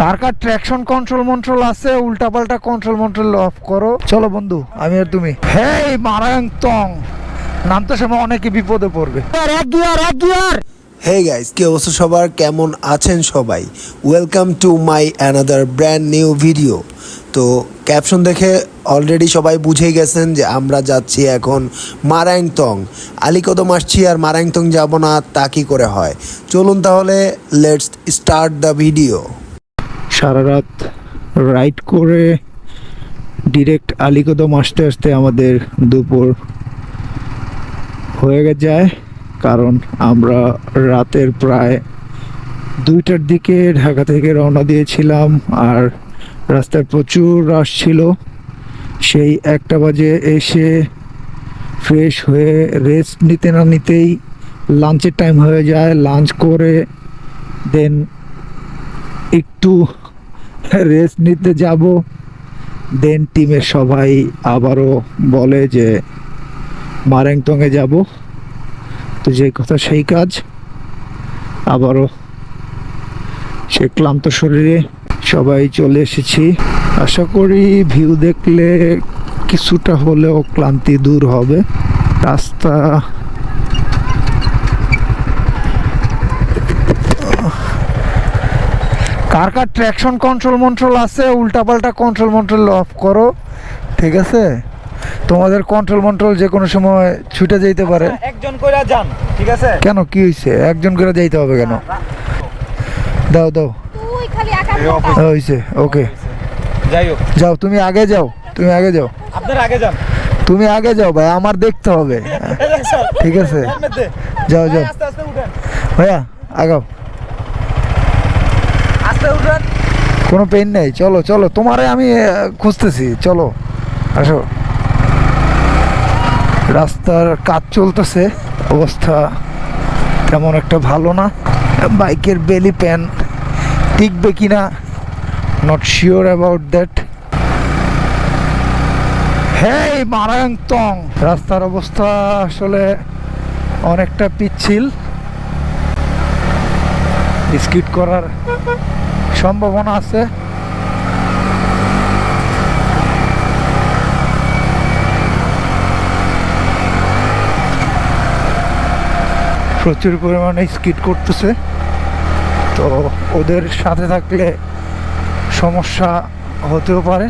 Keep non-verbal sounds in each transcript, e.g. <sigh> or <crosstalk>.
কার কার traction control মন্ট্রোল আছে উল্টাপাল্টা control মন্ট্রোল of করো। চলো বন্ধু আমি আর তুমি। হেই মারাং তং নামতে সময় অনেকে বিপদে পড়বে। এক গিয়ার এক গিয়ার হে গাইস কি অবস্থা সবার? কেমন আছেন সবাই? Welcome to my another brand new video তো ক্যাপশন দেখে অলরেডি সবাই বুঝেই গেছেন যে আমরা যাচ্ছি এখন মারাংতং আলিকদম আসছি আর মারাংতং যাব না তা কি করে হয়? চলুন তাহলে লেটস স্টার্ট দ্য ভিডিও সারা রাত রাইড করে ডিরেক্ট আলিকদম আসতে আসতে আমাদের দুপুর হয়ে যায় কারণ আমরা রাতের প্রায় দুইটার দিকে ঢাকা থেকে রওনা দিয়েছিলাম আর রাস্তায় প্রচুর রাশ ছিল। সেই একটা বাজে এসে ফ্রেশ হয়ে রেস্ট নিতে না নিতেই লাঞ্চের টাইম হয়ে যায়। লাঞ্চ করে দেন একটু রেস্ট নিতে যাব। দেন টিমের সবাই আবারও বলে যে মারেংটংয়ে যাব। তো যে কথা সেই কাজ। আবারও সে ক্লান্ত শরীরে সবাই চলে এসেছি। আশা করি ভিউ দেখলে কিছুটা হলেও ক্লান্তি দূর হবে। রাস্তা কার কার ট্র্যাকশন কন্ট্রোল মন্ট্রোল আছে উল্টাপাল্টা কন্ট্রোল মন্ট্রোল অফ করো ঠিক আছে? তোমাদের কন্ট্রোল মন্ট্রোল যে কোনো সময় ছুটে যেতে পারে। একজন কইরা যান ঠিক আছে? কেন কি হয়েছে একজন করে যাইতে হবে কেন? দাও দাও। তুই খালি একা এই অফিস হয়েছে ওকে। যাও তুমি আগে যাও তুমি আগে যাও। আপনারা আগে যান। তুমি আগে যাও ভাই আমার দেখতে হবে। <laughs> ঠিক আছে? যাও যাও। আস্তে আস্তে উঠেন। ভাইয়া আগাও আস্তে উঠেন কোনো পেন নেই, চলো চলো, তোমারে আমি খুঁজতেছি, চলো, আসো। রাস্তার কাজ চলতেছে, অবস্থা তেমন একটা ভালো না, বাইকের বেলি প্যান টিকবে কি না not sure about that hey, মারাংতং! রাস্তার অবস্থা আসলে অনেকটা পিচ্ছিল। স্কিট করার সম্ভাবনা আছে। প্রচুর পরিমাণে স্কিট করতেছে। তো ওদের সাথে থাকলে সমস্যা হতেও পারে।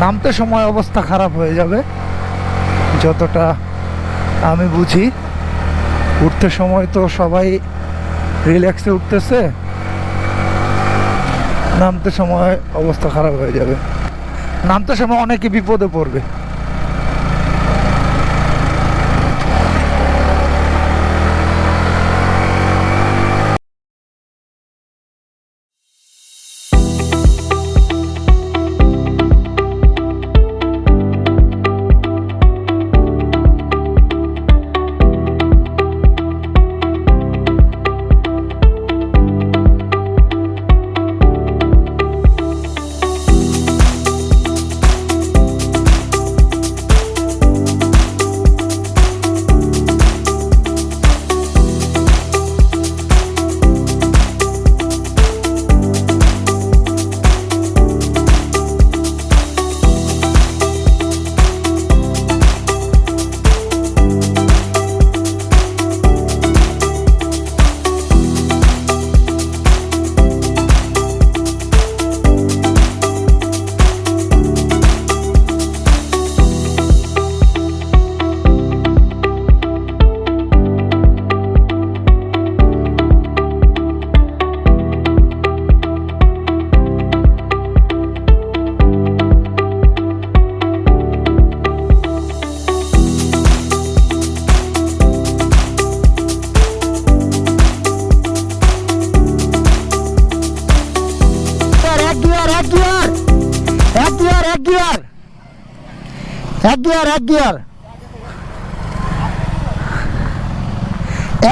নামতে সময় অবস্থা খারাপ হয়ে যাবে। যতটা আমি বুঝি, উঠতে সময় তো সবাই রিল্যাক্সে উঠতেছে, নামতে সময় অবস্থা খারাপ হয়ে যাবে। নামতে সময় অনেকে বিপদে পড়বে। গিয়ার এক গিয়ার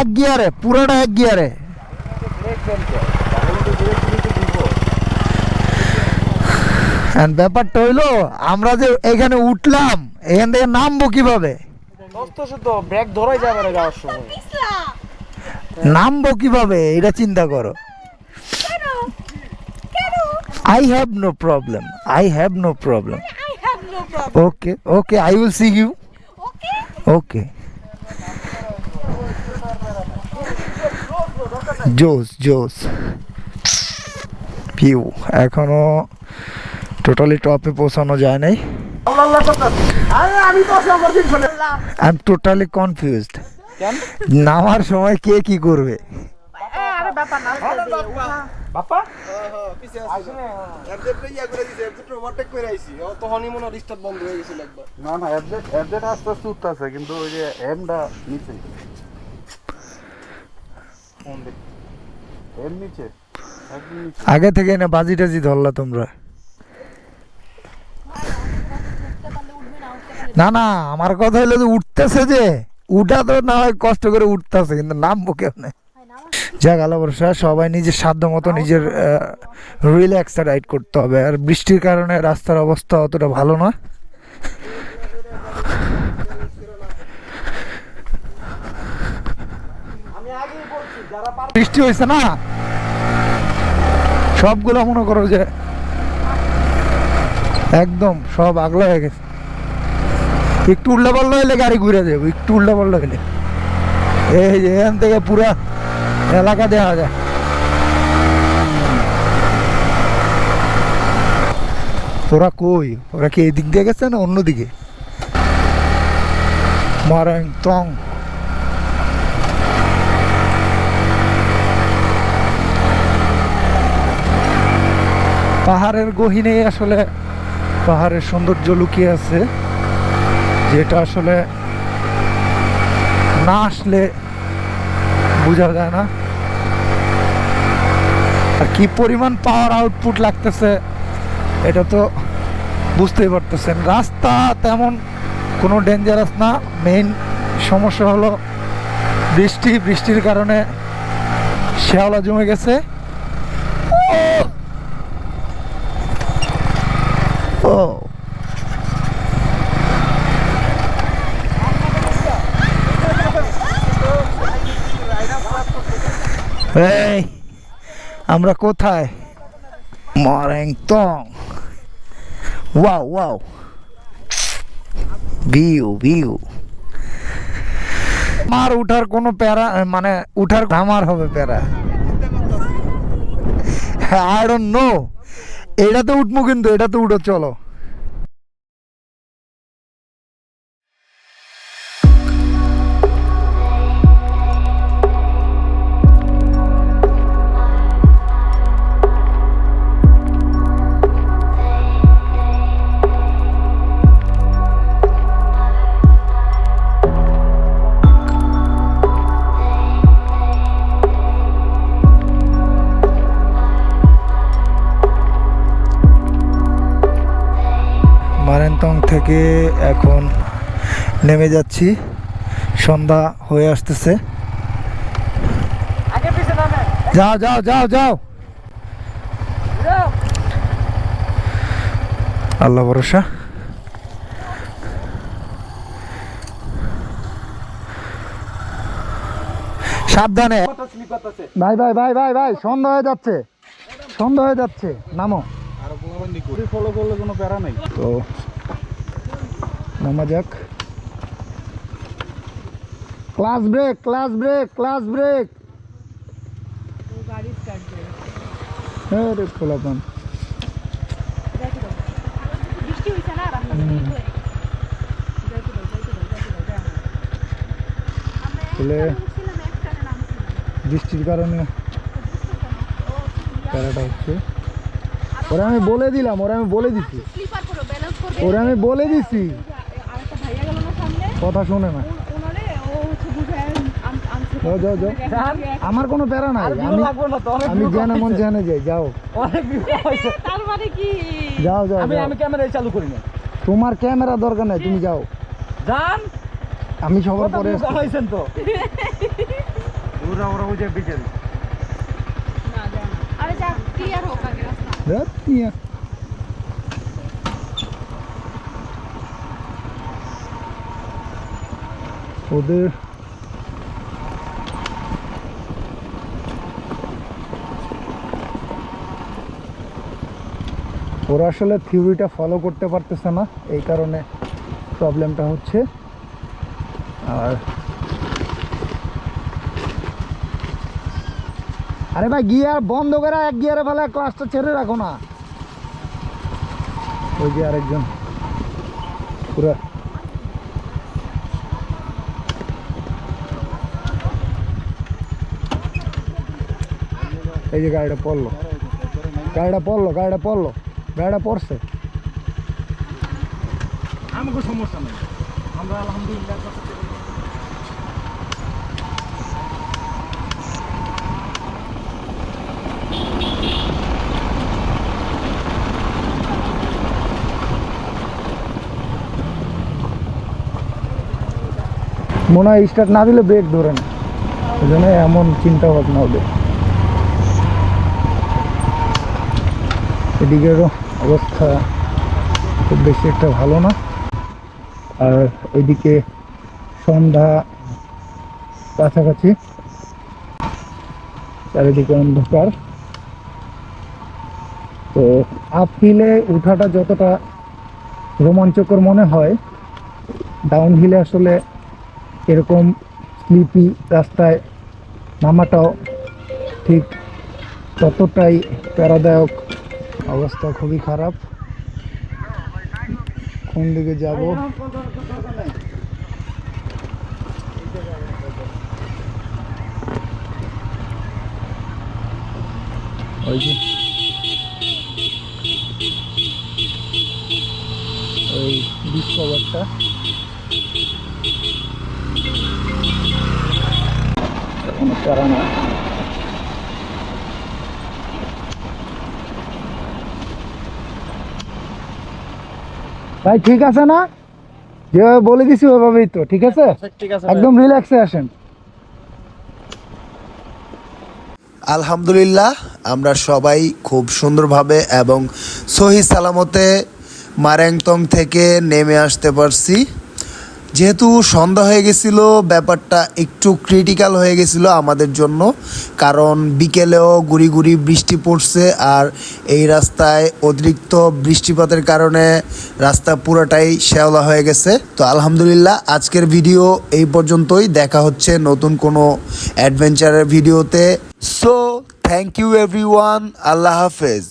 এক গিয়ারে পুরোটা এক গিয়ারে। ব্যাপারটা হইল আমরা যে এখানে উঠলাম এখান থেকে নামবো কীভাবে? ব্রেক ধরাই যাবে না যাওয়ার সময়। নামবো কীভাবে? এটা চিন্তা করো। I have no problem I have no problem I have no problem. Okay okay I will see you Okay? Okay জোস জোস ভিউ এখনও টোটালি টপে পৌঁছানো যায় নাই। আই এম টোটালি কনফিউজড কেন? নামার সময় কে কি করবে? বাপ্পা না। না অ্যাপডেট অ্যাপডেট আস্তে আস্তে উঠতেছে কিন্তু ওই যে এমটা নিচে। এম নিচে আগে থেকে না বাজি টাজি ধরলা তোমরা। না না আমার কথা হলো যে উঠতেছে যে উঠা তো না হয় কষ্ট করে উঠতেছে কিন্তু নামবো কেমনে? যাক আলো বর্ষা সবাই নিজের সাধ্য মতো নিজের রিল্যাক্সটা রাইড করতে হবে। আর বৃষ্টির কারণে রাস্তার অবস্থা অতটা ভালো না। বৃষ্টি হয়েছে না? সবগুলো মনে করো যে একদম সব আগলা হয়ে গেছে। একটু উল্টা পাল্লা হলে গাড়ি ঘুরে যাব একটু উল্টা পাল্লা হলে এই যে এখান থেকে পুরা এলাকা দেওয়া যায় ওরা কই? ওরা কি এই দিক দিয়ে গেছে না অন্যদিকে? মারাং টং। পাহাড়ের গহিনেই আসলে পাহাড়ের সৌন্দর্য লুকিয়ে আছে, যেটা আসলে না আসলে বোঝা যায় না। আর কি পরিমাণ পাওয়ার আউটপুট লাগতেছে, এটা তো বুঝতেই পারতেছেন। রাস্তা তেমন কোনো ডেঞ্জারাস না। মেইন সমস্যা হলো বৃষ্টি। বৃষ্টির কারণে শ্যাওলা জমে গেছে। ও! এই! আমরা কোথায়? মরেং তং ওয়াও ওয়াও ভিউ ভিউ মার উঠার কোনো প্যারা মানে উঠার, আমার হবে প্যারা। আই ডোন্ট নো এটা তো উঠবো কিন্তু এটা তো উঠো, চলো। থেকে এখন নেমে যাচ্ছি। সন্ধ্যা হয়ে আসতেছে। যাও যাও যাও যাও। আল্লাহ ভরসা। সাবধানে। ভাই ভাই ভাই ভাই ভাই সন্ধ্যা হয়ে যাচ্ছে। সন্ধ্যা হয়ে যাচ্ছে। নামো। ফলো করলে কোনো প্যারা নেই তো নামা যাক। Class break class break class break. হ্যাঁ রে খোলাপান বৃষ্টির কারণে প্যারাটা হচ্ছে। ওরা আমি বলে দিলাম, ওরা আমি বলে করবে ওরা আমি বলে দিছি আরেকটা ভাইয়া গেল না সামনে কথা শুনে না। যাও যাও আমার কোনো প্যারা নাই। আমি না আমি মন। জানে যাই যাও। <laughs> মানে কি? যাও যাও আমি আমি ক্যামেরাই চালু করি না। তোমার ক্যামেরা দরকার নাই তুমি যাও। যান আমি সবার পরে হয়েছেন তো। ওরা ওরা ওই যে বিকেল আরে যা ক্লিয়ার হোক আগে রাস্তা। ধ্যাৎ, ওদের ওরা আসলে থিওরিটা ফলো করতে পারতেছে না, এই কারণে প্রবলেমটা হচ্ছে। আর আরে ভাই, গিয়ার বন্ধ করে এক গিয়ারে ফেলে ক্লাসটা ছেড়ে রাখো না। ওই যে আরেকজন, পুরো এই যে গাড়িটা পড়ল। গাড়িটা পড়ল গাড়িটা পড়ল। গাড়িটা পড়ছে। আমাকে সমস্যা নেই। আমরা আলহামদুলিল্লাহ মনে হয় স্টার্ট না দিলে ব্রেক ধরে না। ওই জন্য এমন চিন্তা ভাবনা ওদের। এদিকেরও অবস্থা খুব বেশি একটা ভালো না। আর ওইদিকে সন্ধ্যা কাছাকাছি। চারিদিকে অন্ধকার। তো আপ হিলে উঠাটা যতটা রোমাঞ্চকর মনে হয় ডাউন হিলে আসলে এরকম স্লিপি রাস্তায় নামাটাও ঠিক ততটাই প্যারাদায়ক অবস্থা খুবই খারাপ। কোন দিকে যাব? ওই ওই না ভাই ঠিক আছে না? যেভাবে বলে দিছি ওইভাবেই তো ঠিক আছে? একদম রিল্যাক্সে আসেন। আলহামদুলিল্লাহ আমরা সবাই খুব সুন্দরভাবে এবং সহি সালামতে মারেংতং থেকে নেমে আসতে পারছি। যেহেতু সন্ধ্যা হয়ে গেছিল, ব্যাপারটা একটু ক্রিটিক্যাল হয়ে গেছিল আমাদের জন্য। কারণ বিকেলেও গুড়ি গুড়ি বৃষ্টি পড়ছে আর এই রাস্তায় অতিরিক্ত বৃষ্টিপাতের কারণে রাস্তা পুরোটাই শ্যাওলা হয়ে গেছে। তো আলহামদুলিল্লাহ, আজকের ভিডিও এই পর্যন্তই। দেখা হচ্ছে নতুন কোনো অ্যাডভেঞ্চারের ভিডিওতে সো থ্যাংক ইউ এভরিওয়ান আল্লাহ হাফেজ।